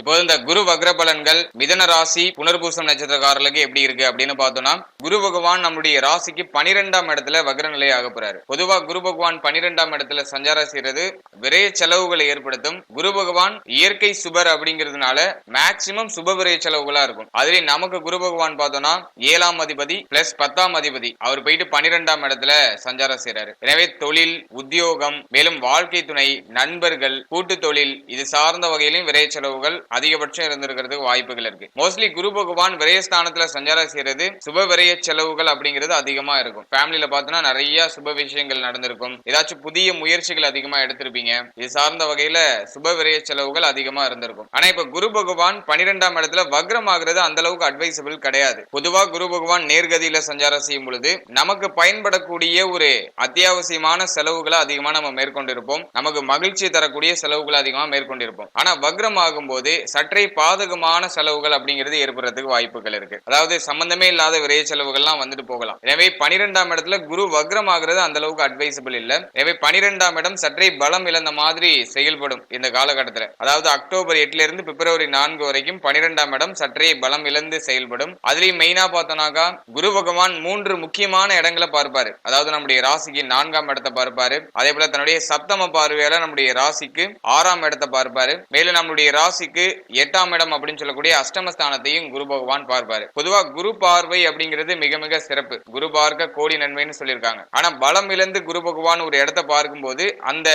இப்போது இந்த குரு வக்ர பலன்கள் மிதன ராசி புனர்பூசம் நட்சத்திரக்காரர்களுக்கு எப்படி இருக்கு அப்படின்னு பார்த்தோம்னா குரு பகவான் நம்முடைய ராசிக்கு பனிரெண்டாம் இடத்துல வக்ர நிலை ஆக போறாரு. பொதுவா குரு பகவான் பனிரெண்டாம் இடத்துல சஞ்சாரம் செய்யறது விரைய செலவுகளை ஏற்படுத்தும். குரு பகவான் இயற்கை சுபர் அப்படிங்கிறதுனால மேக்சிமம் சுப விரைய செலவுகளா இருக்கும். அதுலயே நமக்கு குரு பகவான் பார்த்தோம்னா ஏழாம் அதிபதி பிளஸ் பத்தாம் அதிபதி அவர் போயிட்டு பனிரெண்டாம் இடத்துல சஞ்சாரம் செய்யறாரு எனவே தொழில் உத்தியோகம் மேலும் வாழ்க்கை துணை நண்பர்கள் கூட்டு தொழில் இது சார்ந்த வகையிலும் விரைய செலவுகள் அதிகபட்சம் இருந்திருக்கிறதுக்கு வாய்ப்புகள் இருக்கு. மோஸ்ட்லி குரு பகவான் விரயஸ்தானத்துல சஞ்சாரம் செய்யறது சுப விரய செலவுகள் அப்படிங்கிறது அதிகமா இருக்கும். ஃபேமிலியில பாத்தோம்னா நிறைய சுப விஷயங்கள் நடந்திருக்கும். ஏதாச்சும் புதிய முயற்சிகள் அதிகமா எடுத்திருப்பீங்க. இது சார்ந்த வகையில சுப விரய செலவுகள் அதிகமா இருந்திருக்கும். ஆனா இப்ப குரு பகவான் பனிரெண்டாம் இடத்துல வக்ரம் ஆகுறது அந்த அளவுக்கு அட்வைசபிள் கிடையாது. பொதுவா குரு பகவான் நேர்கதியில சஞ்சாரம் செய்யும் பொழுது நமக்கு பயன்படக்கூடிய ஒரு அத்தியாவசியமான செலவுகளை அதிகமா நம்ம மேற்கொண்டிருப்போம். நமக்கு மகிழ்ச்சி தரக்கூடிய செலவுகளை அதிகமா மேற்கொண்டிருப்போம். ஆனா வக்ரம் ஆகும்போது சற்றே பாதகமான செலவுகள் அப்படிங்கிறது ஏற்படுறதுக்கு வாய்ப்புகள் இருக்கு. அதாவது சம்பந்தமே இல்லாத விரைய செலவுகள்லாம் வந்துட்டு போகலாம். எனவே பனிரெண்டாம் இடத்துல குரு வக்ரம் ஆகுறது அந்த அளவுக்கு அட்வைசபிள் இல்ல. எனவே பனிரெண்டாம் இடம் சற்றே பலம் இழந்த மாதிரி செயல்படும் இந்த காலகட்டத்தில். அதாவது அக்டோபர் எட்டுல இருந்து பிப்ரவரி நான்கு வரைக்கும் பனிரெண்டாம் இடம் சற்றே பலம் இழந்து செயல்படும். அதுலயும் மெயினா பார்த்தோம்னாக்கா குரு பகவான் மூன்று முக்கியமான இடங்களை பார்ப்பாரு. அதாவது நம்முடைய ராசிக்கு நான்காம் இடத்தை பார்ப்பாரு. அதே போல தன்னுடைய சப்தம பார்வையால நம்முடைய ராசிக்கு ஆறாம் இடத்தை பார்ப்பாரு. மேலும் நம்முடைய ராசிக்கு எட்டாம் இடம் அப்படின்னு சொல்லக்கூடிய அஷ்டமஸ்தானத்தையும் குரு பகவான் பார்ப்பாரு. பொதுவா குரு பார்வை அப்படிங்கிறது மிக மிக சிறப்பு. குரு பார்க்க கோடி நன்மைன்னு சொல்லியிருக்காங்க. ஆனா பலம் இழந்து குரு பகவான் ஒரு இடத்தை பார்க்கும்போது அந்த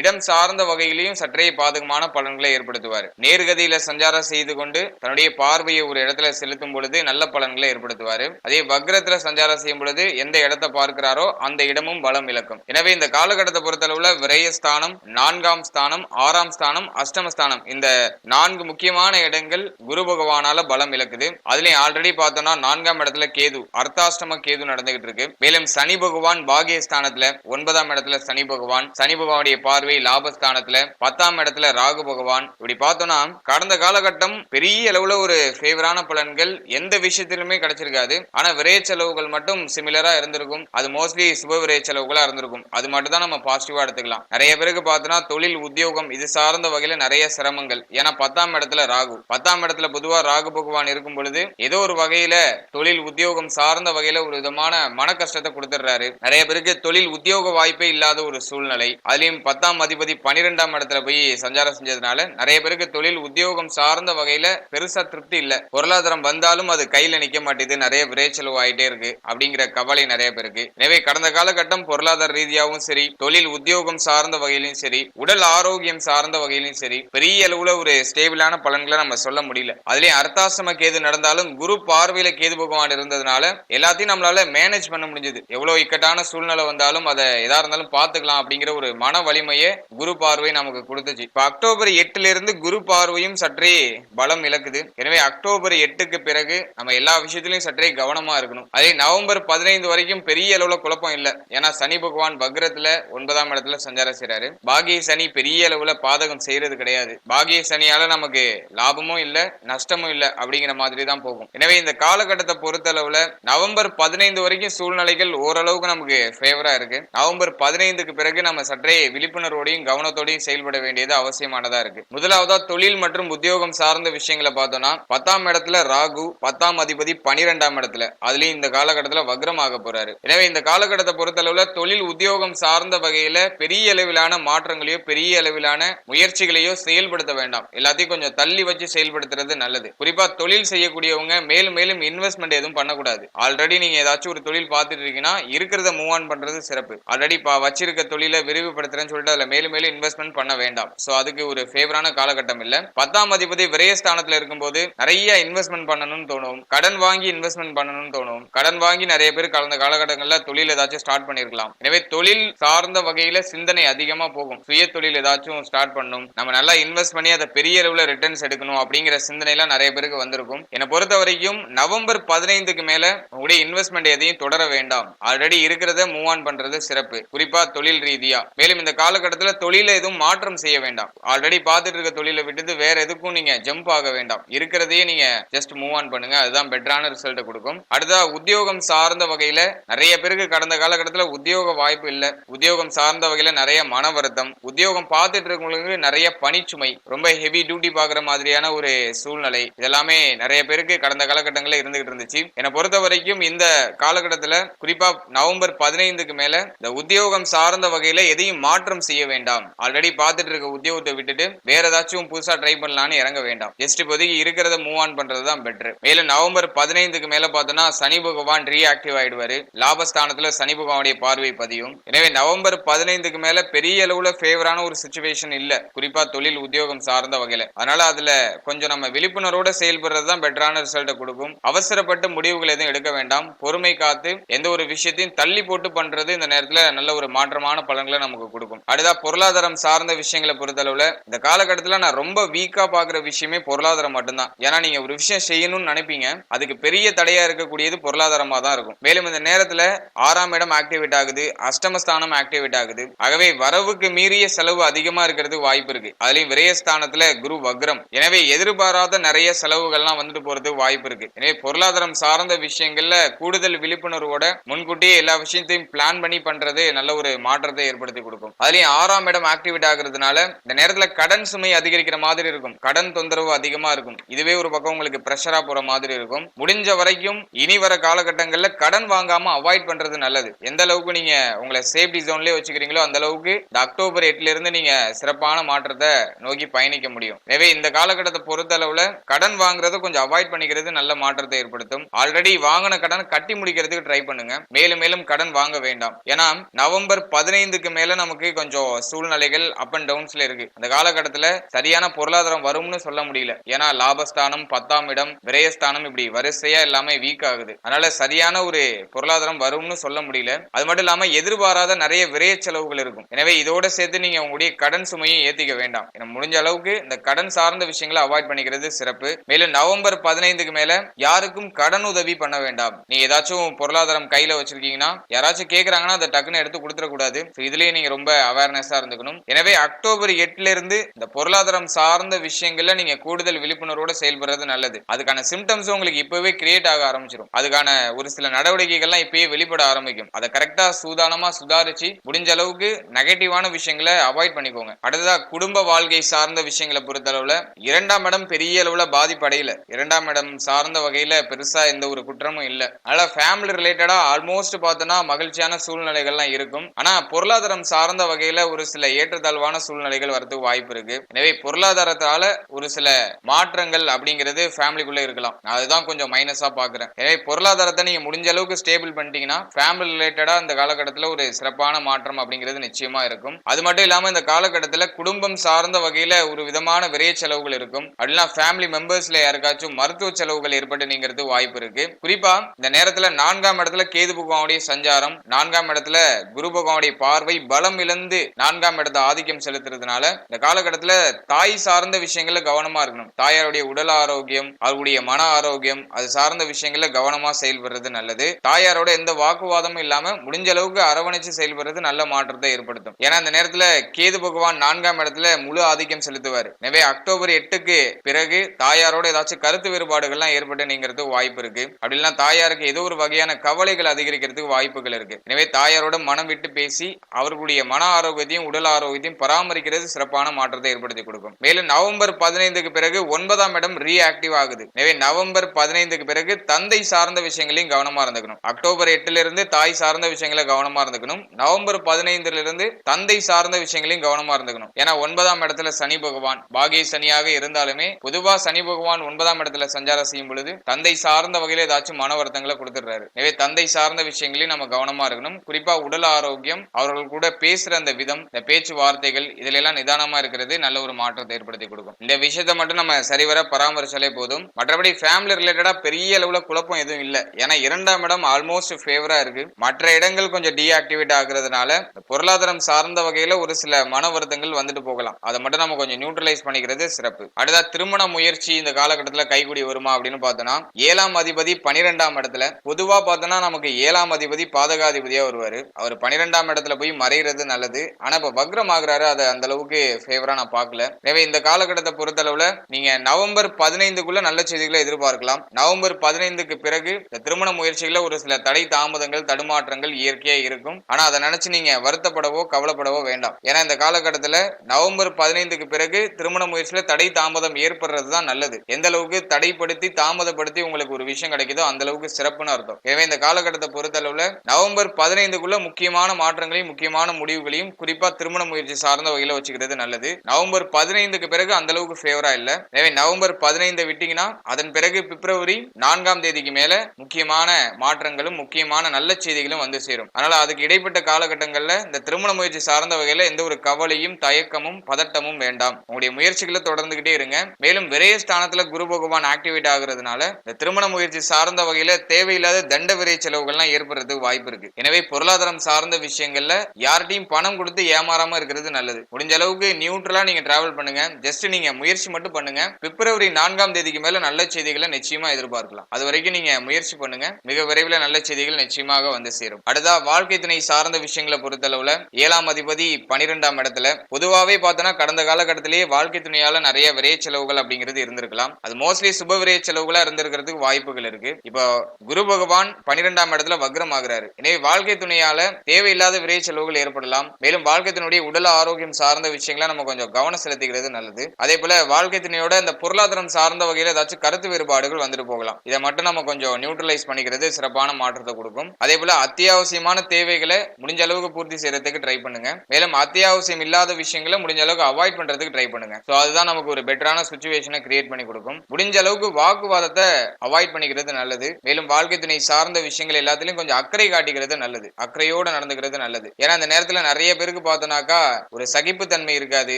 இடம் சார்ந்த வகையிலையும் சற்றே பாதகமான பலன்களை ஏற்படுத்துவார். நேர்கதியில சஞ்சாரம் செய்து கொண்டு தன்னுடைய பார்வையை ஒரு இடத்துல செலுத்தும் பொழுது நல்ல பலன்களை ஏற்படுத்துவார். அதே வக்ரத்துல சஞ்சாரம் செய்யும் பொழுது எந்த இடத்தை பார்க்கிறாரோ அந்த இடமும் பலம் இழக்கும். எனவே இந்த காலகட்டத்தை பொறுத்தளவுல விரயஸ்தானம் நான்காம் ஸ்தானம் ஆறாம் ஸ்தானம் அஷ்டமஸ்தானம் இந்த நான்கு முக்கியமான இடங்கள் குரு பகவானால பலம் இழக்குது. அதுலயும் ஆல்ரெடி பார்த்தோம்னா நான்காம் இடத்துல கேது அர்த்தாஷ்டம கேது நடந்துகிட்டு இருக்கு. மேலும் சனி பகவான் பாகியஸ்தானத்துல ஒன்பதாம் இடத்துல சனி பகவான் சனி பகவானுடைய பார்வை லாபஸ்தானத்துல பத்தாம் இடத்துல ராகு பகவான். இப்படி பார்த்தோம்னா கடந்த காலகட்டம் பெரிய அளவுல ஒரு ஃபேவரான பலன்கள் எந்த விஷயத்திலுமே கிடைச்சிருக்காது. ஆனா விரைய செலவுகள் மட்டும் சிமிலரா இருந்திருக்கும். அது மோஸ்ட்லி சுப விரைய செலவுகளா இருந்திருக்கும். அது மட்டும் தான் நம்ம பாசிட்டிவா எடுத்துக்கலாம். நிறைய பேருக்கு பார்த்தோம்னா தொழில் உத்தியோகம் இது சார்ந்த வகையில நிறைய சிரமங்கள். ஏன்னா பத்தாம் இடத்துல ராகு. பத்தாம் இடத்துல பொதுவா ராகு பகவான் இருக்கும் பொழுது ஏதோ ஒரு வகையில தொழில் உத்தியோகம் சார்ந்த வகையில ஒரு விதமான மன கஷ்டத்தை கொடுத்துடுறாரு. நிறைய பேருக்கு தொழில் உத்தியோக வாய்ப்பே இல்லாத ஒரு சூழ்நிலை. அதுலயும் பத்தாம் அதிபதி பனிரெண்டாம் இடத்துல போய் சஞ்சாரம் செஞ்சதுனால நிறைய பேருக்கு தொழில் உத்தியோகம் சார்ந்த வகையில பெருசா திருப்தி இல்ல. பொருளாதாரம் வந்தாலும் அது கையில நிக்க மாட்டேது. நிறைய விரைச்செலவு ஆயிட்டே இருக்கு அப்படிங்கிற கவலை நிறைய பேருக்கு. எனவே கடந்த காலகட்டம் பொருளாதார ரீதியாகவும் சரி தொழில் உத்தியோகம் சார்ந்த வகையிலும் சரி உடல் ஆரோக்கியம் சார்ந்த வகையிலும் சரி பெரிய அளவுல ஒரு ஸ்டேபிளான பலன்களை நம்ம சொல்ல முடியல. அதுலயும் அர்த்தாசிரம கேது நடந்தாலும் குரு பார்வையில கேது பகவான் இருந்ததுனால எல்லாத்தையும் நம்மளால மேனேஜ் பண்ண முடிஞ்சது. எவ்வளவு இக்கட்டான சூழ்நிலை வந்தாலும் அதை எதா இருந்தாலும் பாத்துக்கலாம் அப்படிங்கிற ஒரு மன வலிமையை குரு பார்வை நமக்கு கொடுத்துச்சு. இப்ப அக்டோபர் எட்டுல இருந்து குரு பார்வையும் சற்றே பலம் இழக்குது. எனவே அக்டோபர் எட்டுக்கு பிறகு நம்ம எல்லா விஷயத்திலையும் சற்றே கவனமா இருக்கணும். அதே நவம்பர் பதினைந்து வரைக்கும் பெரிய அளவுல குழப்பம் இல்ல. ஏன்னா சனி பகவான் பக்ரத்துல ஒன்பதாம் இடத்துல சஞ்சாரம் செய்யறாரு பாகிய சனி பெரிய அளவுல பாதகம் செய்யறது கிடையாது. பாகிய சனியால நம்ம நமக்கு லாபமும் இல்ல நஷ்டமும் இல்ல அப்படிங்கிற மாதிரி தான் போகும். எனவே இந்த காலகட்டத்தை பொறுத்தளவுல நவம்பர் பதினைந்து வரைக்கும் சூழ்நிலைகள் ஓரளவுக்கு நமக்கு ஃபேவரா இருக்கு. நவம்பர் பதினைந்துக்கு பிறகு நம்ம சற்றே விழிப்புணர்வோடையும் கவனத்தோடையும் செயல்பட வேண்டியது அவசியமானதா இருக்கு. முதலாவதா தொழில் மற்றும் உத்தியோகம் சார்ந்த விஷயங்களை பார்த்தோம்னா பத்தாம் இடத்துல ராகு பத்தாம் அதிபதி பனிரெண்டாம் இடத்துல. அதுலயும் இந்த காலகட்டத்துல வக்ரமாக போறாரு. எனவே இந்த காலகட்டத்தை பொறுத்தளவுல தொழில் உத்தியோகம் சார்ந்த வகையில பெரிய அளவிலான மாற்றங்களையோ பெரிய அளவிலான முயற்சிகளையோ செயல்படுத்த வேண்டாம். எல்லாத்தையும் கொஞ்சம் தள்ளி வச்சு செயல்படுத்துறது நல்லது. குறிப்பா தொழில் செய்யக்கூடியவங்க மேலும் மேலும் இன்வெஸ்ட்மெண்ட் எதுவும் பண்ணக்கூடாது. ஆல்ரெடி நீங்க ஏதாச்சும் ஒரு தொழில் பார்த்துட்டு இருக்கீங்கன்னா இருக்கிறத மூவ் ஆன் பண்றது சிறப்பு. ஆல்ரெடி வச்சிருக்க தொழிலை விரிவுபடுத்துறேன்னு சொல்லிட்டு அதுல மேலும் மேலும் இன்வெஸ்ட்மெண்ட் பண்ண வேண்டாம். சோ அதுக்கு ஒரு ஃபேவரான காலகட்டம் இல்ல. பத்தாம் அதிபதி விரயஸ்தானத்துல இருக்கும்போது நிறைய இன்வெஸ்ட்மெண்ட் பண்ணணும்னு தோணும். கடன் வாங்கி இன்வெஸ்ட்மெண்ட் பண்ணணும்னு தோணும். கடன் வாங்கி நிறைய பேர் கலந்த காலகட்டங்கள்ல தொழில் ஏதாச்சும் ஸ்டார்ட் பண்ணிருக்கலாம். எனவே தொழில் சார்ந்த வகையில சிந்தனை அதிகமா போகும். சுய தொழில் ஏதாச்சும் ஸ்டார்ட் பண்ணும். நம்ம நல்லா இன்வெஸ்ட் பண்ணி அதை பெரிய அளவில் ரிட்டர்ன்ஸ் எடுக்கணும் அப்படிங்கிற சிந்தனைலாம் நிறைய பேருக்கு வந்திருக்கும். என்னை பொறுத்த வரைக்கும் நவம்பர் பதினைந்துக்கு மேல உங்களுடைய இன்வெஸ்ட்மெண்ட் எதையும் தொடர வேண்டாம். ஆல்ரெடி இருக்கிறத மூவ் ஆன் பண்றது சிறப்பு. குறிப்பா தொழில் ரீதியா. மேலும் இந்த காலகட்டத்தில் தொழில எதுவும் மாற்றம் செய்ய வேண்டாம். ஆல்ரெடி பார்த்துட்டு இருக்க தொழிலை விட்டுட்டு வேற எதுக்கும் நீங்க ஜம்ப் ஆக வேண்டாம். இருக்கிறதையே நீங்க ஜஸ்ட் மூவ் ஆன் பண்ணுங்க. அதுதான் பெட்டரான ரிசல்ட் கொடுக்கும். அடுத்தா உத்தியோகம் சார்ந்த வகையில நிறைய பேருக்கு கடந்த காலகட்டத்தில் உத்தியோக வாய்ப்பு இல்லை. உத்தியோகம் சார்ந்த வகையில நிறைய மன வருத்தம். உத்தியோகம் பார்த்துட்டு இருக்கவங்களுக்கு நிறைய பணிச்சுமை. ரொம்ப ஹெவி டியூட்டி பாக்குற மாதிரியான ஒரு சூழ்நிலை. இதெல்லாமே நிறைய பேருக்கு கடந்த காலகட்டங்களில் இருந்துகிட்டு இருந்துச்சு. என்னை பொறுத்த வரைக்கும் இந்த காலகட்டத்துல குறிப்பா நவம்பர் பதினைந்துக்கு மேல இந்த உத்தியோகம் சார்ந்த வகையில எதையும் மாற்றம் செய்ய வேண்டாம். ஆல்ரெடி பார்த்துட்டு இருக்க உத்தியோகத்தை விட்டுட்டு வேற ஏதாச்சும் புதுசா ட்ரை பண்ணலாம்னு இறங்க வேண்டாம். ஜஸ்ட் இப்போதைக்கு இருக்கிறத மூவ் ஆன் பண்றது தான் பெட்டர் மேலும் நவம்பர் பதினைந்துக்கு மேல பார்த்தோம்னா சனி பகவான் ரீஆக்டிவ் ஆயிடுவாரு. லாபஸ்தானத்துல சனி பகவானுடைய பார்வை பதியும். எனவே நவம்பர் பதினைந்துக்கு மேல பெரிய அளவுல ஃபேவரான ஒரு சுச்சுவேஷன் இல்ல. குறிப்பா தொழில் உத்தியோகம் சார்ந்த வகையில. அதனால அதுல கொஞ்சம் நம்ம விழிப்புணர்வோட செயல்படுறது தான் பெட்டரான ரிசல்ட்டை கொடுக்கும். அவசரப்பட்டு முடிவுகள் எதுவும் எடுக்க வேண்டாம். பொறுமை காத்து எந்த ஒரு விஷயத்தையும் தள்ளி போட்டு பண்றது இந்த நேரத்துல நல்ல ஒரு மாற்றமான பலன்களை நமக்கு கொடுக்கும். அடுத்தா பொருளாதாரம் சார்ந்த விஷயங்களை பொறுத்தளவுல இந்த காலகட்டத்துல நான் ரொம்ப வீக்கா பாக்குற விஷயமே பொருளாதாரம் மட்டும்தான். ஏன்னா நீங்க ஒரு விஷயம் செய்யணும்னு நினைப்பீங்க. அதுக்கு பெரிய தடையா இருக்கக்கூடியது பொருளாதாரமா தான் இருக்கும். மேலும் இந்த நேரத்துல ஆறாம் இடம் ஆக்டிவேட் ஆகுது அஷ்டமஸ்தானம் ஆக்டிவேட் ஆகுது. ஆகவே வரவுக்கு மீறிய செலவு அதிகமா இருக்கிறது வாய்ப்பு இருக்கு. அதுலயும் விரயஸ்தானத்துல குரு வக்ரம். எனவே எதிர்பாராத நிறைய செலவுகள்லாம் வந்துட்டு போறது வாய்ப்பு இருக்கு. எனவே பொருளாதாரம் சார்ந்த விஷயங்கள்ல கூடுதல் விழிப்புணர்வோட முன்கூட்டியே எல்லா விஷயத்தையும் பிளான் பண்ணி பண்றது நல்ல ஒரு மாற்றத்தை ஏற்படுத்தி கொடுக்கும். அதுலயும் ஆறாம் இடம் ஆக்டிவேட் ஆகுறதுனால இந்த நேரத்துல கடன் சுமை அதிகரிக்கிற மாதிரி இருக்கும். கடன் தொந்தரவு அதிகமா இருக்கும். இதுவே ஒரு பக்கம் உங்களுக்கு பிரஷரா போற மாதிரி இருக்கும். முடிஞ்ச வரைக்கும் இனி வர காலகட்டங்கள்ல கடன் வாங்காம அவாய்ட் பண்றது நல்லது. எந்த அளவுக்கு நீங்க உங்களை சேஃப்டி ஜோன்லயே வச்சுக்கிறீங்களோ அந்த அளவுக்கு இந்த அக்டோபர் எட்டுல இருந்து நீங்க சிறப்பான மாற்றத்தை நோக்கி பயணிக்க முடியும். எனவே இந்த காலகட்டத்தை பொறுத்தளவுல கடன் வாங்குறத கொஞ்சம் அவாய்ட் பண்ணிக்கிறது நல்ல மாற்றத்தை ஏற்படுத்தும். ஆல்ரெடி வாங்கின கடன் கட்டி முடிக்கிறதுக்கு ட்ரை பண்ணுங்க. மேலும் மேலும் கடன் வாங்க வேண்டாம். ஏன்னா நவம்பர் பதினைந்துக்கு மேல நமக்கு கொஞ்சம் சூழ்நிலைகள் அப் அண்ட் டவுன்ஸ்ல இருக்கு. அந்த காலகட்டத்துல சரியான பொருளாதாரம் வரும்னு சொல்ல முடியல. ஏன்னா லாபஸ்தானம் பத்தாம் இடம் விரயஸ்தானம் இப்படி வரிசையா எல்லாமே வீக் ஆகுது. அதனால சரியான ஒரு பொருளாதாரம் வரும்னு சொல்ல முடியல. அது மட்டும் இல்லாம எதிர்பாராத நிறைய விரைய செலவுகள் இருக்கும். எனவே இதோட சேர்த்து நீங்க உங்களுடைய கடன் சுமையும் ஏத்திக்க வேண்டாம். முடிஞ்ச அளவுக்கு இந்த கடன் கடன் சார்ந்த விஷயங்களை அவாய்ட் பண்ணிக்கிறது சிறப்பு. மேலும் நவம்பர் பதினைந்துக்கு மேல யாருக்கும் கடன் உதவி பண்ண வேண்டாம். நீ ஏதாச்சும் பொருளாதாரம் கையில வச்சிருக்கீங்கன்னா யாராச்சும் கேக்குறாங்கன்னா அதை டக்குன்னு எடுத்து கொடுத்துடக்கூடாது. இதுலயே நீங்க ரொம்ப அவேர்னஸா இருந்துக்கணும். எனவே அக்டோபர் எட்டுல இருந்து இந்த பொருளாதாரம் சார்ந்த விஷயங்கள்ல நீங்க கூடுதல் விழிப்புணர்வோட செயல்படுறது நல்லது. அதுக்கான சிம்டம்ஸ் உங்களுக்கு இப்பவே கிரியேட் ஆக ஆரம்பிச்சிடும் அதுக்கான ஒரு சில நடவடிக்கைகள்லாம் இப்பயே வெளிப்பட ஆரம்பிக்கும். அதை கரெக்டா சூதானமா சுதாரிச்சு முடிஞ்ச அளவுக்கு நெகட்டிவான விஷயங்களை அவாய்ட் பண்ணிக்கோங்க. அடுத்ததா குடும்ப வாழ்க்கை சார்ந்த விஷயங்களை பொறுத்தளவுல இரண்டாம் இடம் பெரிய அளவுல பாதிப்படையல இரண்டாம் இடம் சார்ந்த வகையில பெருசா எந்த ஒரு குற்றமும் இல்ல. அதனால ஃபேமிலி ரிலேட்டடா ஆல்மோஸ்ட் பார்த்தோம்னா மகிழ்ச்சியான சூழ்நிலைகள்லாம் இருக்கும். ஆனா பொருளாதாரம் சார்ந்த வகையில ஒரு சில ஏற்றத்தாழ்வான சூழ்நிலைகள் வரதுக்கு வாய்ப்பு இருக்கு. எனவே பொருளாதாரத்தால ஒரு சில மாற்றங்கள் அப்படிங்கிறது ஃபேமிலிக்குள்ள இருக்கலாம். அதுதான் கொஞ்சம் மைனஸா பாக்குறேன். எனவே பொருளாதாரத்தை நீங்க முடிஞ்ச அளவுக்கு ஸ்டேபிள் பண்ணிட்டீங்கன்னா ஃபேமிலி ரிலேட்டடா இந்த காலகட்டத்தில் ஒரு சிறப்பான மாற்றம் அப்படிங்கிறது நிச்சயமா இருக்கும். அது மட்டும் இல்லாம இந்த காலகட்டத்தில் குடும்பம் சார்ந்த வகையில ஒரு விதமான விரைய செலவுகள் இருக்கும். அப்படின்னா ஃபேமிலி மெம்பர்ஸ்ல யாருக்காச்சும் மருத்துவ செலவுகள் ஏற்பட்டு நீங்கிறது வாய்ப்பு இருக்கு. குறிப்பா இந்த நேரத்துல நான்காம் இடத்துல கேது பகவானுடைய சஞ்சாரம் நான்காம் இடத்துல குரு பகவானுடைய பார்வை பலம் இழந்து நான்காம் இடத்தை ஆதிக்கம் செலுத்துறதுனால இந்த காலகட்டத்துல தாய் சார்ந்த விஷயங்கள்ல கவனமா இருக்கணும். தாயாருடைய உடல் ஆரோக்கியம் அவருடைய மன ஆரோக்கியம் அது சார்ந்த விஷயங்கள்ல கவனமா செயல்படுறது நல்லது. தாயாரோட எந்த வாக்குவாதமும் இல்லாம முடிஞ்ச அளவுக்கு அரவணைச்சு செயல்படுறது நல்ல மாற்றத்தை ஏற்படுத்தும். ஏன்னா இந்த நேரத்துல கேது பகவான் நான்காம் இடத்துல முழு ஆதிக்கம் செலுத்துவார். எனவே அக்டோபர் எட்டுக்கு பிறகு தாயாரோட ஏதாச்சும் கருத்து வேறுபாடுகள்லாம் ஏற்பட்டு நீங்கிறது வாய்ப்பு இருக்கு. அப்படின்னா தாயாருக்கு ஏதோ ஒரு வகையான கவலைகள் அதிகரிக்கிறதுக்கு வாய்ப்புகள் இருக்கு. எனவே தாயாரோட மனம் விட்டு பேசி அவர்களுடைய மன ஆரோக்கியத்தையும் உடல் ஆரோக்கியத்தையும் பராமரிக்கிறது சிறப்பான மாற்றத்தை ஏற்படுத்தி கொடுக்கும். மேலும் நவம்பர் பதினைந்துக்கு பிறகு ஒன்பதாம் இடம் ரீஆக்டிவ் ஆகுது. எனவே நவம்பர் பதினைந்துக்கு பிறகு தந்தை சார்ந்த விஷயங்களையும் கவனமா இருந்துக்கணும். அக்டோபர் எட்டுல இருந்து தாய் சார்ந்த விஷயங்களை கவனமா இருந்துக்கணும். நவம்பர் பதினைந்துல இருந்து தந்தை சார்ந்த விஷயங்களையும் கவனமா இருந்துக்கணும். ஏன்னா ஒன்பதாம் இடத்துல சனி பகவான் பாகிய சனியாக இருந்தாலுமே பொதுவா சனி பகவான் ஒன்பதாம் இடத்துல சஞ்சாரம் செய்யும் பொழுது தந்தை சார்ந்த வகையில ஏதாச்சும் மன வருத்தங்களை கொடுத்துடுறாரு. எனவே தந்தை சார்ந்த விஷயங்களையும் நம்ம கவனமா இருக்கணும். குறிப்பா உடல் ஆரோக்கியம் அவர்கள் கூட பேசுற அந்த விதம் இந்த பேச்சு வார்த்தைகள் இதுல எல்லாம் நிதானமா இருக்கிறது நல்ல ஒரு மாற்றத்தை ஏற்படுத்தி கொடுக்கும். இந்த விஷயத்தை மட்டும் நம்ம சரிவர பராமரிச்சாலே போதும். மற்றபடி ஃபேமிலி ரிலேட்டடா பெரிய அளவுல குழப்பம் எதுவும் இல்ல. ஏன்னா இரண்டாம் இடம் ஆல்மோஸ்ட் ஃபேவரா இருக்கு. மற்ற இடங்கள் கொஞ்சம் டீஆக்டிவேட் ஆகுறதுனால பொருளாதாரம் சார்ந்த வகையில ஒரு சில மன வருத்தங்கள் வந்துட்டு போகலாம். அதை மட்டும் நம்ம கொஞ்சம் நியூட்ரலைஸ் பண்ணிக்க அப்படிங்கிறது சிறப்பு. அடுத்தா திருமண முயற்சி இந்த காலகட்டத்தில் கைகூடி வருமா அப்படின்னு பார்த்தோம்னா ஏழாம் அதிபதி பனிரெண்டாம் இடத்துல பொதுவா பார்த்தோம்னா நமக்கு ஏழாம் அதிபதி பாதகாதிபதியா வருவாரு. அவர் பனிரெண்டாம் இடத்துல போய் மறைகிறது நல்லது. ஆனா இப்ப வக்ரம் ஆகுறாரு அதை அந்த அளவுக்கு ஃபேவரா நான் பார்க்கல. எனவே இந்த காலகட்டத்தை பொறுத்தளவுல நீங்க நவம்பர் பதினைந்துக்குள்ள நல்ல செய்திகளை எதிர்பார்க்கலாம். நவம்பர் பதினைந்துக்கு பிறகு இந்த திருமண முயற்சிகள ஒரு சில தடை தாமதங்கள் தடுமாற்றங்கள் இயற்கையா இருக்கும். ஆனா அதை நினைச்சு நீங்க வருத்தப்படவோ கவலைப்படவோ வேண்டாம். ஏன்னா இந்த காலகட்டத்துல நவம்பர் பதினைந்துக்கு பிறகு திருமண முயற்சியில தடை தாமதம் ஏற்படுறது தான் நல்லது. எந்த அளவுக்கு தடைப்படுத்தி தாமதப்படுத்தி உங்களுக்கு ஒரு விஷயம் கிடைக்குதோ அந்த அளவுக்கு சிறப்புன்னு அர்த்தம். எனவே இந்த காலகட்டத்தை பொறுத்தளவுல நவம்பர் பதினைந்துக்குள்ள முக்கியமான மாற்றங்களையும் முக்கியமான முடிவுகளையும் குறிப்பா திருமண முயற்சி சார்ந்த வகையில வச்சுக்கிறது நல்லது. நவம்பர் பதினைந்துக்கு பிறகு அந்த அளவுக்கு ஃபேவரா இல்ல. எனவே நவம்பர் பதினைந்து விட்டீங்கன்னா அதன் பிறகு பிப்ரவரி நான்காம் தேதிக்கு மேல முக்கியமான மாற்றங்களும் முக்கியமான நல்ல செய்திகளும் வந்து சேரும். அதனால அதுக்கு இடைப்பட்ட காலகட்டங்கள்ல இந்த திருமண முயற்சி சார்ந்த வகையில எந்த ஒரு கவலையும் தயக்கமும் பதட்டமும் வேண்டாம். உங்களுடைய முயற்சி முயற்சிகளை தொடர்ந்துகிட்டே இருங்க. மேலும் விரைய ஸ்தானத்துல குரு பகவான் ஆக்டிவேட் ஆகுறதுனால இந்த திருமண முயற்சி சார்ந்த வகையில தேவையில்லாத தண்ட விரை செலவுகள்லாம் ஏற்படுறதுக்கு வாய்ப்பு இருக்கு. எனவே பொருளாதாரம் சார்ந்த விஷயங்கள்ல யார்கிட்டயும் பணம் கொடுத்து ஏமாறாம இருக்கிறது நல்லது. முடிஞ்ச அளவுக்கு நியூட்ரலா நீங்க டிராவல் பண்ணுங்க. ஜஸ்ட் நீங்க முயற்சி மட்டும் பண்ணுங்க. பிப்ரவரி நான்காம் தேதிக்கு மேல நல்ல செய்திகளை நிச்சயமா எதிர்பார்க்கலாம். அது வரைக்கும் நீங்க முயற்சி பண்ணுங்க. மிக விரைவில் நல்ல செய்திகள் நிச்சயமாக வந்து சேரும். அடுத்தா வாழ்க்கை துணை சார்ந்த விஷயங்களை பொறுத்தளவுல ஏழாம் அதிபதி பனிரெண்டாம் இடத்துல. பொதுவாவே பார்த்தோன்னா கடந்த காலகட்டத்திலேயே வாழ்க்கை துணை தன்மையால நிறைய விரைய செலவுகள் அப்படிங்கிறது இருந்திருக்கலாம். அது மோஸ்ட்லி சுப விரைய செலவுகளா இருந்திருக்கிறதுக்கு வாய்ப்புகள் இருக்கு. இப்போ குரு பகவான் பனிரெண்டாம் இடத்துல வக்ரம் ஆகிறாரு. எனவே வாழ்க்கை துணையால தேவையில்லாத விரைய செலவுகள் ஏற்படலாம். மேலும் வாழ்க்கை துணையுடைய உடல் ஆரோக்கியம் சார்ந்த விஷயங்களை நம்ம கொஞ்சம் கவனம் செலுத்திக்கிறது நல்லது. அதே போல வாழ்க்கை துணையோட இந்த பொருளாதாரம் சார்ந்த வகையில ஏதாச்சும் கருத்து வேறுபாடுகள் வந்துட்டு போகலாம். இதை மட்டும் நம்ம கொஞ்சம் நியூட்ரலைஸ் பண்ணிக்கிறது சிறப்பான மாற்றத்தை கொடுக்கும். அதே போல அத்தியாவசியமான தேவைகளை முடிஞ்ச அளவுக்கு பூர்த்தி செய்யறதுக்கு ட்ரை பண்ணுங்க. மேலும் அத்தியாவசியம் இல்லாத விஷயங்களை முடிஞ்ச அளவுக்கு அவாய்ட் பண்றதுக்கு ட்ரை பண்ணுங்க. ஸோ அதுதான் நமக்கு ஒரு பெட்டரான சுச்சுவேஷனை கிரியேட் பண்ணி கொடுக்கும். முடிஞ்ச அளவுக்கு வாக்குவாதத்தை அவாய்ட் பண்ணிக்கிறது நல்லது. மேலும் வாழ்க்கை துணை சார்ந்த விஷயங்கள் எல்லாத்துலயும் கொஞ்சம் அக்கறை காட்டிக்கிறது நல்லது. அக்கறையோட நடந்துக்கிறது நல்லது. ஏன்னா அந்த நேரத்துல நிறைய பேருக்கு பார்த்தோம்னாக்கா ஒரு சகிப்புத்தன்மை இருக்காது.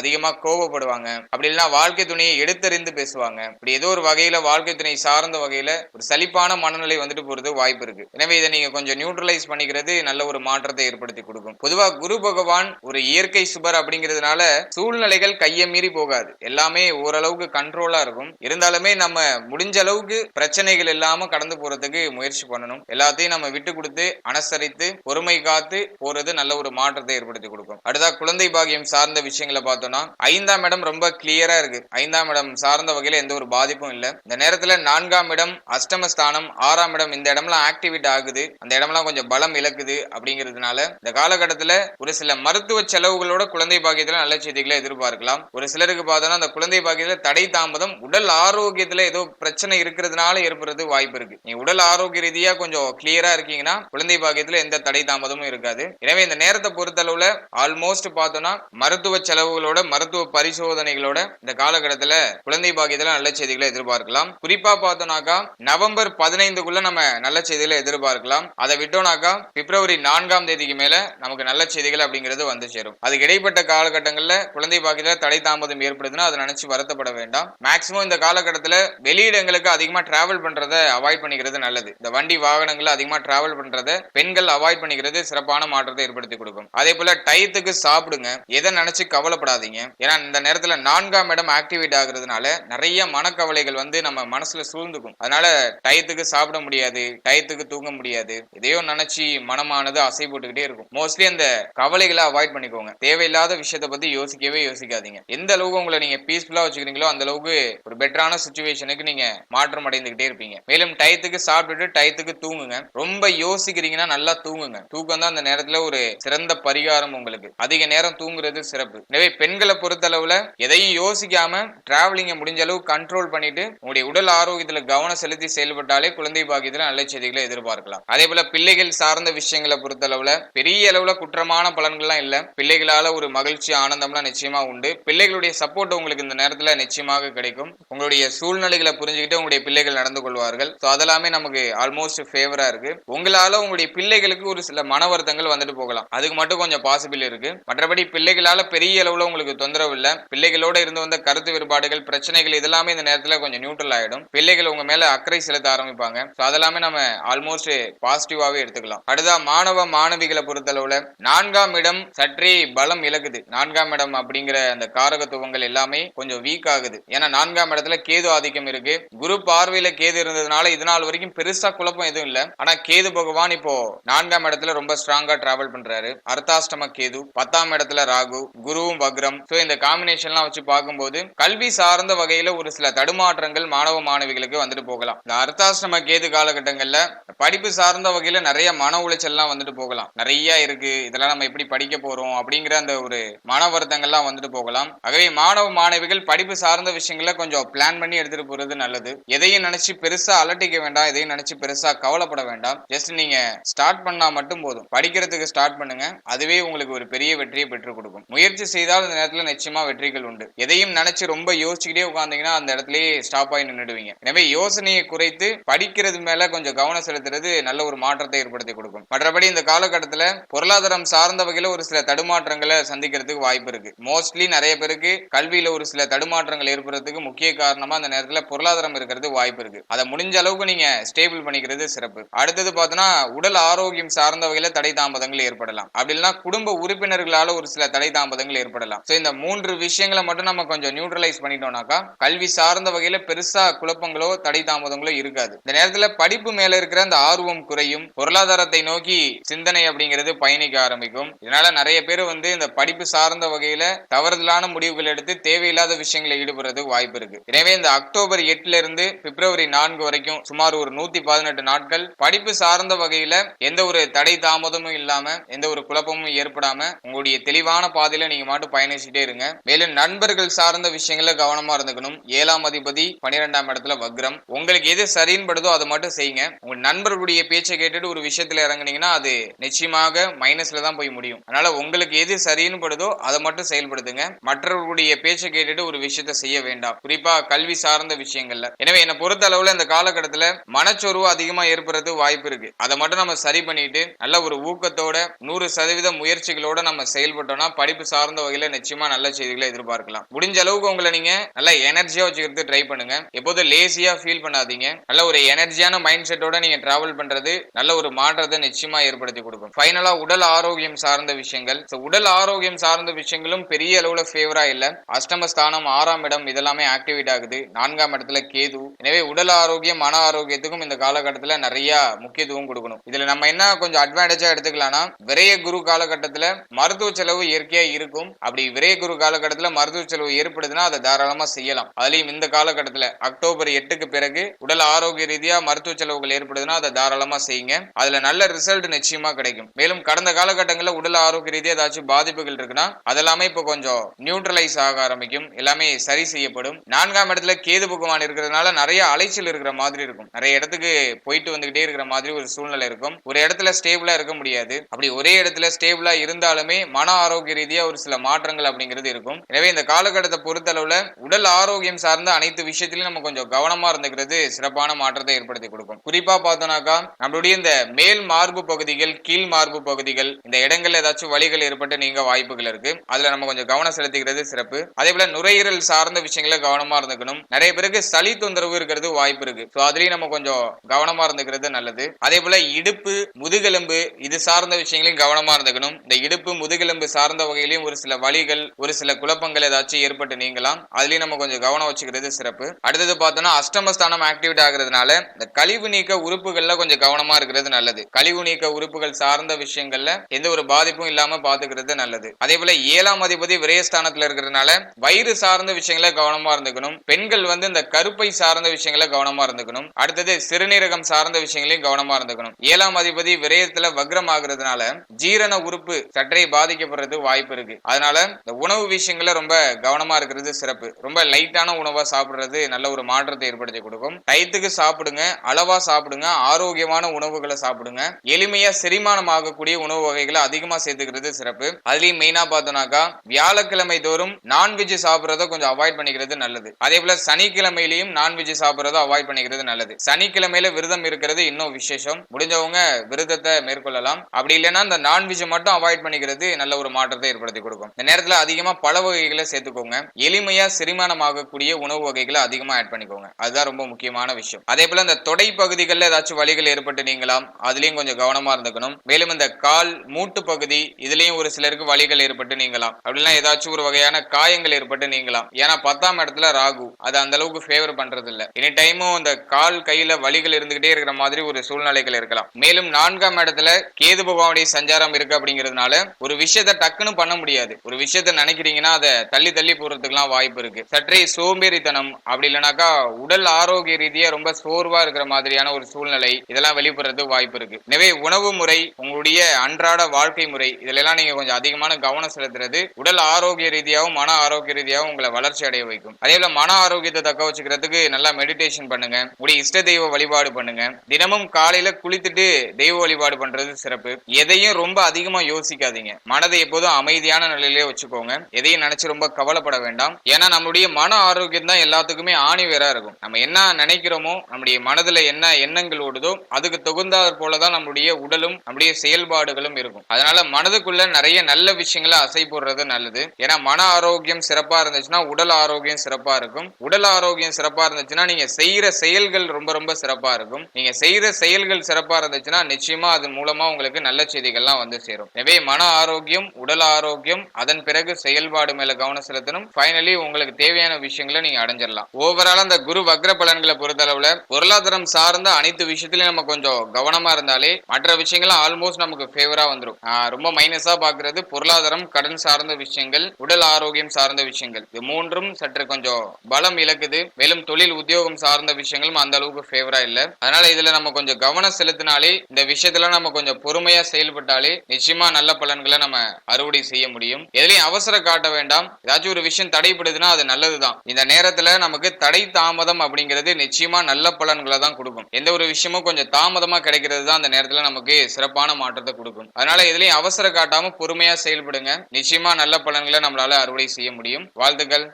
அதிகமா கோபப்படுவாங்க அப்படி இல்லைன்னா வாழ்க்கை துணையை எடுத்தறிந்து பேசுவாங்க. இப்படி ஏதோ ஒரு வகையில வாழ்க்கை துணை சார்ந்த வகையில ஒரு சலிப்பான மனநிலை வந்துட்டு போறது வாய்ப்பு இருக்கு. எனவே இதை நீங்க கொஞ்சம் நியூட்ரலைஸ் பண்ணிக்கிறது நல்ல ஒரு மாற்றத்தை ஏற்படுத்தி கொடுக்கும். பொதுவா குரு பகவான் ஒரு இயற்கை சுபர் அப்படிங்கிறதுனால சூழ்நிலைகள் கையை மீறி போகாது. எல்லாமே ஓரளவுக்கு கண்ட்ரோலா இருக்கும். இருந்தாலுமே நம்ம முடிஞ்ச அளவுக்கு பிரச்சனைகள் இல்லாம கடந்து போறதுக்கு முயற்சி பண்ணணும். எல்லாத்தையும் நம்ம விட்டு கொடுத்து அனுசரித்து பொறுமை காத்து போறது நல்ல ஒரு மாற்றத்தை ஏற்படுத்தி கொடுக்கும். அடுத்தா குழந்தை பாகியம் சார்ந்த விஷயங்களை பார்த்தோம்னா ஐந்தாம் இடம் ரொம்ப கிளியரா இருக்கு. ஐந்தாம் இடம் சார்ந்த வகையில எந்த ஒரு பாதிப்பும் இல்ல. இந்த நேரத்துல நான்காம் இடம் அஷ்டமஸ்தானம் ஆறாம் இடம் இந்த இடம்லாம் ஆக்டிவேட் ஆகுது. அந்த இடம்லாம் கொஞ்சம் பலம் இழக்குது அப்படிங்கிறதுனால இந்த காலகட்டத்துல ஒரு சில மருத்துவ செலவுகளோட குழந்தை பாக்கியத்துல நல்ல செய்திகளை எதிர்பார்க்கலாம். ஒரு சிலருக்கு பார்த்தோம்னா அந்த குழந்தை பாக்கியத்துல தடை தாமதம் உடல் ஆரோக்கியத்துல ஏதோ பிரச்சனை இருக்கிறதுனால ஏற்படுறது வாய்ப்பு இருக்கு. நீ உடல் ஆரோக்கிய ரீதியா கொஞ்சம் கிளியரா இருக்கீங்கன்னா குழந்தை பாக்கியத்துல எந்த தடை தாமதமும் இருக்காது. எனவே இந்த நேரத்தை பொறுத்தளவுல ஆல்மோஸ்ட் பார்த்தோம்னா மருத்துவ செலவுகளோட மருத்துவ பரிசோதனைகளோட இந்த காலகட்டத்துல குழந்தை பாக்கியத்துல நல்ல செய்திகளை எதிர்பார்க்கலாம். குறிப்பா பார்த்தோம்னாக்கா நவம்பர் பதினைந்துக்குள்ள நம்ம நல்ல செய்திகளை எதிர்பார்க்கலாம். அதை விட்டோம்னாக்கா பிப்ரவரி நான்காம் தேதிக்கு மேல நமக்கு நல்ல செய்திகள் அப்படிங்கிறது வந்து சேரும். அதுக்கு இடைப்பட்ட காலகட்டங்கள்ல குழந்தை பாக்கியத்துல தடை தாமதம் ஏற்படுதுன்னா அதை நினைச்சு வருத்தப்பட வேண்டாம். மேக்சிமம் இந்த காலகட்டத்தில் வெளியிடங்களுக்கு அதிகமா டிராவல் பண்றத அவாய்ட் பண்ணிக்கிறது நல்லது. இந்த வண்டி வாகனங்கள் அதிகமாக டிராவல் பண்றத பெண்கள் அவாய்ட் பண்ணிக்கிறது சிறப்பான மாற்றத்தை ஏற்படுத்தி கொடுக்கும். அதே போல டயத்துக்கு சாப்பிடுங்க. எதை நினைச்சு கவலைப்படாதீங்க. ஏன்னா இந்த நேரத்தில் நான்காம் இடம் ஆக்டிவேட் ஆகுறதுனால நிறைய மனக்கவலைகள் வந்து நம்ம மனசுல சூழ்ந்துக்கும். அதனால டயத்துக்கு சாப்பிட முடியாது. டயத்துக்கு தூங்க முடியாது. இதையோ நினைச்சு மனமானது அசை போட்டுக்கிட்டே இருக்கும். மோஸ்ட்லி அந்த கவலைகளை அவாய்ட் பண்ணிக்கோங்க. தேவையில்லாத விஷயத்தை பத்தி யோசிக்கவே யோசிக்காதீங்க. எந்த அளவுக்கு உங்களை நீங்க பீஸ்ஃபுல்லா வச்சுக்கிறீங்களோ அந்த அளவுக்கு ஒரு பெட்டரான சுச்சுவேஷனுக்கு நீங்க மாற்றம் அடைந்துகிட்டே இருப்பீங்க. மேலும் டயத்துக்கு சாப்பிட்டுட்டு டயத்துக்கு தூங்குங்க. ரொம்ப யோசிக்கிறீங்கன்னா நல்லா தூங்குங்க. தூக்கம் தான் அந்த நேரத்துல ஒரு சிறந்த பரிகாரம் உங்களுக்கு. அதிக நேரம் தூங்குறது சிறப்பு. எனவே பெண்களை பொறுத்தளவுல எதையும் யோசிக்காம டிராவலிங்க முடிஞ்ச அளவு கண்ட்ரோல் பண்ணிட்டு உங்களுடைய உடல் ஆரோக்கியத்துல கவனம் செலுத்தி செயல்பட்டாலே குழந்தை பாக்கியத்துல நல்ல செய்திகளை எதிர்பார்க்கலாம். அதே போல பிள்ளைகள் சார்ந்த விஷயங்களை பொறுத்தளவுல பெரிய அளவுல குற்றமான பலன்கள்லாம் இல்ல. பிள்ளைகளால ஒரு மகிழ்ச்சி ஆனந்தம்லாம் நிச்சயமா உண்டு. பிள்ளைகளுடைய சப்போர்ட் உங்களுக்கு இந்த நேரத்துல நிச்சயமாக கிடைக்கும். உங்களுடைய சூழ்நிலைகளை புரிஞ்சுக்கிட்டு உங்களுடைய பிள்ளைகள் நடந்து கொள்வார்கள். ஸோ அதெல்லாமே நமக்கு ஆல்மோஸ்ட் ஃபேவரா இருக்கு. உங்களால உங்களுடைய பிள்ளைகளுக்கு ஒரு சில மன வருத்தங்கள் வந்துட்டு போகலாம். அதுக்கு மட்டும் கொஞ்சம் பாசிபிள் இருக்கு. மற்றபடி பிள்ளைகளால பெரிய அளவுல உங்களுக்கு தொந்தரவு இல்ல. பிள்ளைகளோட இருந்து வந்த கருத்து வேறுபாடுகள் பிரச்சனைகள் இதெல்லாமே இந்த நேரத்துல கொஞ்சம் நியூட்ரல் ஆயிடும். பிள்ளைகள் உங்க மேல அக்கறை செலுத்த ஆரம்பிப்பாங்க. ஸோ அதெல்லாமே நம்ம ஆல்மோஸ்ட் பாசிட்டிவாவே எடுத்துக்கலாம். அடுத்தா மாணவ மாணவிகளை பொறுத்தளவுல நான்காம் இடம் சற்றே பலம் இழக்குது. நான்காம் இடம் அப்படிங்கிற அந்த காரகத்துவங்கள் அமைப்புகள் எல்லாமே கொஞ்சம் வீக் ஆகுது. ஏன்னா நான்காம் இடத்துல கேது ஆதிக்கம் இருக்கு. குரு பார்வையில கேது இருந்ததுனால இது நாள் வரைக்கும் பெருசா குழப்பம் எதுவும் இல்ல. ஆனா கேது பகவான் இப்போ நான்காம் இடத்துல ரொம்ப ஸ்ட்ராங்கா டிராவல் பண்றாரு. அர்த்தாஷ்டம கேது பத்தாம் இடத்துல ராகு குருவும் வக்ரம். சோ இந்த காம்பினேஷன்லாம் வச்சு பார்க்கும்போது கல்வி சார்ந்த வகையில ஒரு சில தடுமாற்றங்கள் மாணவ மாணவிகளுக்கு வந்துட்டு போகலாம். இந்த அர்த்தாஷ்டம கேது காலகட்டங்கள்ல படிப்பு சார்ந்த வகையில நிறைய மன உளைச்சல்லாம் வந்துட்டு போகலாம். நிறைய இருக்கு. இதெல்லாம் நம்ம எப்படி படிக்க போறோம் அப்படிங்கிற அந்த ஒரு மன வருத்தங்கள்லாம் வந்துட்டு போகலாம். ஆகவே மாணவ மாணவிகள் படிப்பு சார்ந்த விஷயங்கள கொஞ்சம் பிளான் பண்ணி எடுத்துட்டு போறது நல்லது. எதையும் நினைச்சு பெருசா அலட்டிக்க வேண்டாம். எதையும் நினைச்சு பெருசா கவலைப்பட வேண்டாம். ஜஸ்ட் நீங்க ஸ்டார்ட் பண்ணா மட்டும் போதும். படிக்கிறதுக்கு ஸ்டார்ட் பண்ணுங்க. அதுவே உங்களுக்கு ஒரு பெரிய வெற்றியை பெற்றுக் கொடுக்கும். முயற்சி செய்தால் இந்த நேரத்துல நிச்சயமா வெற்றிகள் உண்டு. எதையும் நினைச்சு ரொம்ப யோசிச்சுக்கிட்டே உட்காந்தீங்கன்னா அந்த இடத்துலயே ஸ்டாப் ஆகி நின்றுடுவீங்க எனவே யோசனையை குறைத்து படிக்கிறது மேல கொஞ்சம் கவனம் செலுத்துறது நல்ல ஒரு மாற்றத்தை ஏற்படுத்தி கொடுக்கும். மற்றபடி இந்த காலகட்டத்துல பொருளாதாரம் சார்ந்த வகையில ஒரு சில தடுமாற்றங்களை சந்திக்கிறதுக்கு வாய்ப்பு இருக்கு. மோஸ்ட்லி நிறைய பேருக்கு கல்வியில ஒரு சில தடுமாற்றங்கள் ஏற்படுறதுக்கு முக்கிய காரணமா அந்த நேரத்துல பொருளாதாரம் இருக்கிறது வாய்ப்பு இருக்கு. அதை முடிஞ்ச அளவுக்கு நீங்க ஸ்டேபிள் பண்ணிக்கிறது சிறப்பு. அடுத்தது பார்த்தோன்னா உடல் ஆரோக்கியம் சார்ந்த வகையில தடை தாமதங்கள் ஏற்படலாம். அப்படி இல்லைன்னா குடும்ப உறுப்பினர்களால ஒரு சில தடை தாமதங்கள் ஏற்படலாம். ஸோ இந்த மூன்று விஷயங்களை மட்டும் நம்ம கொஞ்சம் நியூட்ரலைஸ் பண்ணிட்டோம்னாக்கா கல்வி சார்ந்த வகையில பெருசா குழப்பங்களோ தடை தாமதங்களோ இருக்காது. இந்த நேரத்துல படிப்பு மேல இருக்கிற அந்த ஆர்வம் குறையும். பொருளாதாரத்தை நோக்கி சிந்தனை அப்படிங்கிறது பயணிக்க ஆரம்பிக்கும். இதனால நிறைய பேர் வந்து இந்த படிப்பு சார்ந்த வகையில தவறுதலான முடிவுகள் அடுத்து தேவையில்லாத விஷயங்களை ஈடுபடுறதுக்கு வாய்ப்பு இருக்கு. எனவே இந்த அக்டோபர் எட்டுல இருந்து பிப்ரவரி நான்கு வரைக்கும் சுமார் ஒரு நூத்தி பதினெட்டு நாட்கள் படிப்பு சார்ந்த வகையில எந்த ஒரு தடை தாமதமும் இல்லாம எந்த ஒரு குழப்பமும் ஏற்படாம உங்களுடைய தெளிவான பாதையில நீங்க மாட்டு பயணிச்சுட்டே இருங்க. மேலும் நண்பர்கள் சார்ந்த விஷயங்கள கவனமா இருந்துக்கணும். ஏழாம் அதிபதி பன்னிரெண்டாம் இடத்துல வக்ரம். உங்களுக்கு எது சரின்னு படுதோ அதை மட்டும் செய்யுங்க. உங்க நண்பர்களுடைய பேச்சை கேட்டுட்டு ஒரு விஷயத்துல இறங்குனீங்கன்னா அது நிச்சயமாக மைனஸ்ல தான் போய் முடியும். அதனால உங்களுக்கு எது சரின்னு படுதோ அதை மட்டும் செயல்படுத்துங்க. மற்றவர்களுடைய பேச்சை கேட்டுட்டு ஒரு விஷயத்த செய்ய வேண்டாம். குறிப்பா கல்வி சார்ந்த விஷயங்கள்ல. எனவே என்னை பொறுத்த அளவுல இந்த காலகட்டத்துல மனச்சோர்வு அதிகமா ஏற்படுறது வாய்ப்பு இருக்கு. அதை மட்டும் நம்ம சரி பண்ணிட்டு நல்ல ஒரு ஊக்கத்தோட நூறு சதவீத முயற்சிகளோட நம்ம செயல்பட்டோம்னா படிப்பு சார்ந்த வகையில நிச்சயமா நல்ல செய்திகளை எதிர்பார்க்கலாம். முடிஞ்ச அளவுக்கு உங்களை நீங்க நல்ல எனர்ஜியா வச்சுக்கிறது ட்ரை பண்ணுங்க. எப்போதும் லேசியா ஃபீல் பண்ணாதீங்க. நல்ல ஒரு எனர்ஜியான மைண்ட் செட்டோட நீங்க டிராவல் பண்றது நல்ல ஒரு மாற்றத்தை நிச்சயமா ஏற்படுத்தி கொடுக்கும். ஃபைனலா உடல் ஆரோக்கியம் சார்ந்த விஷயங்கள். உடல் ஆரோக்கியம் சார்ந்த விஷயங்களும் பெரிய அளவுல ஃபேவரா இல்ல. அஷ்டமஸ்தானம் ஆறாம் இடம் இதெல்லாமே ஆக்டிவேட் ஆகுது. நான்காம் இடத்துல கேது. எனவே உடல் ஆரோக்கியம் மன ஆரோக்கியத்துக்கும் இந்த காலகட்டத்துல நிறைய முக்கியத்துவம் கொடுக்கணும். இதுல நம்ம என்ன கொஞ்சம் அட்வான்டேஜா எடுத்துக்கலாம்னா விரைய குரு காலகட்டத்துல மருத்துவ செலவு இயற்கையா இருக்கும். அப்படி விரைய குரு காலகட்டத்துல மருத்துவ செலவு ஏற்படுதுன்னா அதை தாராளமா செய்யலாம். அதுலயும் இந்த காலகட்டத்துல அக்டோபர் எட்டுக்கு பிறகு உடல் ஆரோக்கிய ரீதியா மருத்துவ செலவுகள் ஏற்படுதுன்னா அதை தாராளமா செய்யுங்க. அதுல நல்ல ரிசல்ட் நிச்சயமா கிடைக்கும். மேலும் கடந்த காலகட்டங்களில் உடல் ஆரோக்கிய ரீதியா ஏதாச்சும் பாதிப்புகள் இருக்குன்னா அதெல்லாமே இப்போ கொஞ்சம் நியூட்ரலைஸ் ஆக ஆரம்பிக்கும். எல்லாமே சரி செய்யப்படும். நான்காம் இடத்துல கேது பகவான் இருக்கிறதுனால நிறைய அலைச்சல் இருக்கிற மாதிரி இருக்கும். நிறைய இடத்துக்கு போயிட்டு வந்துகிட்டே இருக்கிற மாதிரி ஒரு சூழ்நிலை இருக்கும். ஒரு இடத்துல ஸ்டேபிளா இருக்க முடியாது. அப்படி ஒரே இடத்துல ஸ்டேபிளா இருந்தாலுமே மன ஆரோக்கிய ரீதியா ஒரு சில மாற்றங்கள் அப்படிங்கிறது இருக்கும். எனவே இந்த காலகட்டத்தை பொறுத்தளவுல உடல் ஆரோக்கியம் சார்ந்த அனைத்து விஷயத்திலும் நம்ம கொஞ்சம் கவனமா இருந்துக்கிறது சிறப்பான மாற்றத்தை ஏற்படுத்தி கொடுக்கும். குறிப்பா பார்த்தோம்னாக்கா நம்மளுடைய இந்த மேல் மார்பு பகுதிகள் கீழ் மார்பு பகுதிகள் இந்த இடங்கள்ல ஏதாச்சும் வழிகள் ஏற்பட்டு நீங்க வாய்ப்புகள் இருக்கு. அதுல நம்ம கொஞ்சம் கவனம் செலுத்திக்கிறது சிறப்பு. அதே போல நுரையீரல் சார்ந்த விஷயங்கள கவனமா இருந்துக்கணும். நிறைய பேருக்கு சளி தொந்தரவு இருக்கிறது வாய்ப்பு இருக்கு. ஸோ அதுலயும் நம்ம கொஞ்சம் கவனமா இருந்துக்கிறது நல்லது. அதே போல இடுப்பு முதுகெலும்பு இது சார்ந்த விஷயங்களையும் கவனமா இருந்துக்கணும். இந்த இடுப்பு முதுகெலும்பு சார்ந்த வகையிலையும் ஒரு சில வழிகள் ஒரு சில குழப்பங்கள் ஏதாச்சும் ஏற்பட்டு நீங்கலாம் அதுலயும் நம்ம கொஞ்சம் கவனம் வச்சுக்கிறது சிறப்பு. அடுத்தது பார்த்தோம்னா அஷ்டமஸ்தானம் ஆக்டிவேட் ஆகுறதுனால இந்த கழிவு நீக்க உறுப்புகள்ல கொஞ்சம் கவனமா இருக்கிறது நல்லது. கழிவு நீக்க உறுப்புகள் சார்ந்த விஷயங்கள்ல எந்த ஒரு பாதிப்பும் இல்லாம பாத்துக்கிறது நல்லது. அதே போல ஏழாம் அதிபதி விரயஸ்தானத்துல இருக்கிறதுனால வயிறு சார்ந்த விஷயங்கள கவனமா இருந்துக்கணும். பெண்கள் வந்து இந்த கருப்பை சார்ந்த விஷயங்கள கவனமா இருந்துக்கணும். அடுத்தது சிறுநீரகம் சார்ந்த விஷயங்களையும் கவனமா இருந்துக்கணும். ஏழாம் அதிபதி விரயத்துல வக்ரம் ஆகுறதுனால ஜீரண உறுப்பு சற்றே பாதிக்கப்படுறது வாய்ப்பு இருக்கு. அதனால இந்த உணவு விஷயங்கள ரொம்ப கவனமா இருக்கிறது சிறப்பு. ரொம்ப லைட்டான உணவா சாப்பிடுறது நல்ல ஒரு மாற்றத்தை ஏற்படுத்தி கொடுக்கும். டயத்துக்கு சாப்பிடுங்க அளவா சாப்பிடுங்க ஆரோக்கியமான உணவுகளை சாப்பிடுங்க. எளிமையா செரிமானம் ஆகக்கூடிய உணவு வகைகளை அதிகமா சேர்த்துக்கிறது சிறப்பு. அதுலயும் மெயினா பார்த்தோம்னாக்கா வியாழக்கிழமை தோறும் நான்வெஜ் சாப்பிட்றத கொஞ்சம் அவாய்ட் பண்ணிக்கிறது நல்லது. அதே போல சனிக்கிழமையிலையும் நான்வெஜ் சாப்பிட்றத அவாய்ட் பண்ணிக்கிறது நல்லது. சனிக்கிழமையில விரதம் இருக்கிறது இன்னும் விசேஷம். முடிஞ்சவங்க விரதத்தை மேற்கொள்ளலாம். அப்படி இல்லைன்னா இந்த நான்வெஜ் மட்டும் அவாய்ட் பண்ணிக்கிறது நல்ல ஒரு மாற்றத்தை ஏற்படுத்தி கொடுக்கும். இந்த நேரத்துல அதிகமா பழ வகைகளை சேர்த்துக்கோங்க. எளிமையா செரிமானம் ஆகக்கூடிய உணவு வகைகளை அதிகமா ஆட் பண்ணிக்கோங்க. அதுதான் ரொம்ப முக்கியமான விஷயம். அதே போல இந்த தொடை பகுதிகளில் ஏதாச்சும் வலிகள் ஏற்பட்டு நீங்களாம் அதுலயும் கொஞ்சம் கவனமா இருந்துக்கணும். மேலும் இந்த கால் மூட்டு பகுதி இதுலயும் ஒரு சிலருக்கு வலிகள் ஏற்பட்டு நீங்களாம். அப்படிலாம் ஏதாச்சும் ஒரு வகையான காயங்கள் ஏற்பட்டு நீங்கலாம். ஏன்னா பத்தாம் இடத்துல ராகு. அது அந்த அளவுக்கு ஃபேவர் பண்றது இல்ல எனி டைமும் அந்த கால் கையில வலிகள் இருந்துகிட்டே இருக்கிற மாதிரி ஒரு சூழ்நிலைகள் இருக்கலாம். மேலும் நான்காம் இடத்துல கேது பகவானுடைய சஞ்சாரம் இருக்கு அப்படிங்கிறதுனால ஒரு விஷயத்த டக்குன்னு பண்ண முடியாது. ஒரு விஷயத்த நினைக்கிறீங்கன்னா அதை தள்ளி தள்ளி போறதுக்குலாம் வாய்ப்பு இருக்கு. சற்றே சோம்பேறித்தனம் அப்படி இல்லைனாக்கா உடல் ஆரோக்கிய ரீதியா ரொம்ப சோர்வா இருக்கிற மாதிரியான ஒரு சூழ்நிலை இதெல்லாம் வெளிப்படுறது வாய்ப்பு இருக்கு. எனவே உணவு முறை உங்களுடைய அன்றாட வாழ்க்கை முறை இதுல எல்லாம் நீங்க கொஞ்சம் அதிகமான கவனம் செலுத்துறது உடல் ஆரோக்கிய ரீதியாகவும் மன ஆரோக்கிய ரீதியாகவும் உங்களை வளர்ச்சி அடைய வைக்கும். அதே போல மன ஆரோக்கியத்தை தக்க வச்சுக்கிறதுக்கு நல்லா மெடிடேஷன் பண்ணுங்க. உடைய இஷ்ட தெய்வ வழிபாடு பண்ணுங்க. தினமும் காலையில குளித்துட்டு தெய்வ வழிபாடு பண்றது சிறப்பு. எதையும் ரொம்ப அதிகமா யோசிக்காதீங்க. மனதை எப்போதும் அமைதியான நிலையிலே வச்சுக்கோங்க. எதையும் நினைச்சு ரொம்ப கவலைப்பட வேண்டாம். ஏன்னா நம்மளுடைய மன ஆரோக்கியம் தான் எல்லாத்துக்குமே ஆணி வேறா இருக்கும். நம்ம என்ன நினைக்கிறோமோ நம்முடைய மனதுல என்ன எண்ணங்கள் ஓடுதோ அதுக்கு தகுந்தாற் போலதான் நம்முடைய உடலும் நம்முடைய செயல்பாடுகளும் இருக்கும். அதனால மனதுக்குள்ள நிறைய நல்ல விஷயங்களை அசை போடுறது நல்லது. ஏன்னா மன ஆரோக்கியம் சிறப்பா இருந்துச்சுன்னா உடல் ஆரோக்கியம் சிறப்பா இருக்கும். உடல் ஆரோக்கியம் சிறப்பா இருந்துச்சுன்னா நீங்க செய்யற செயல்கள் ரொம்ப ரொம்ப சிறப்பா இருக்கும். நீங்க செய்யற செயல்கள் சிறப்பா இருந்துச்சுன்னா நிச்சயமா அது மூலமா உங்களுக்கு நல்ல செய்திகள்லாம் வந்து சேரும். எனவே மன ஆரோக்கியம் உடல் ஆரோக்கியம் அதன் பிறகு செயல்பாடு மேல கவனம் செலுத்தணும். ஃபைனலி உங்களுக்கு தேவையான விஷயங்களை நீங்க அடைஞ்சிடலாம். ஓவரால் அந்த குரு வக்ர பலன்களை பொறுத்தளவுல பொருளாதாரம் சார்ந்த அனைத்து விஷயத்திலயும் நம்ம கொஞ்சம் கவனமா இருந்தாலே மற்ற விஷயங்கள்லாம் ஆல்மோஸ்ட் நமக்கு ஃபேவரா வந்துடும் ரொம்ப மைனஸா பாக்குறது பொருளாதாரம் கடன் சார்ந்த விஷயங்கள் உடல் ஆரோக்கியம் சார்ந்த விஷயங்கள். இது மூன்றும் சற்று கொஞ்சம் பலம் இழக்குது. மேலும் தொழில் உத்தியோகம் சார்ந்த விஷயங்களும் அந்த அளவுக்கு ஃபேவரா இல்ல. அதனால இதுல நம்ம கொஞ்சம் கவனம் செலுத்தினாலே இந்த விஷயத்துல நம்ம கொஞ்சம் பொறுமையா செயல்பட்டாலே நிச்சயமா நல்ல பலன்களை நம்ம அறுவடை செய்ய முடியும். எதுலையும் அவசர காட்ட வேண்டாம். ஏதாச்சும் ஒரு விஷயம் தடைப்படுதுன்னா அது நல்லதுதான். இந்த நேரத்துல நமக்கு தடை தாமதம் அப்படிங்கிறது நிச்சயமா நல்ல பலன்களை தான் கொடுக்கும். எந்த ஒரு விஷயமும் கொஞ்சம் தாமதமா கிடைக்கிறது தான் அந்த நேரத்துல நமக்கு சிறப்பான மாற்றத்தை கொடுக்கும். அதனால இதுலயும் அவசர காட்டாம பொறுமையா செயல்படுங்க. நிச்சயமா நல்ல பலன்களை நம்மளால அறுவடை செய்ய முடியும். வாழ்த்துக்கள்.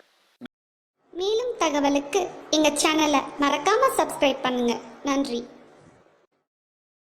மேலும் தகவலுக்கு எங்கள் சேனலை மறக்காமல் சப்ஸ்கிரைப் பண்ணுங்கள் நன்றி.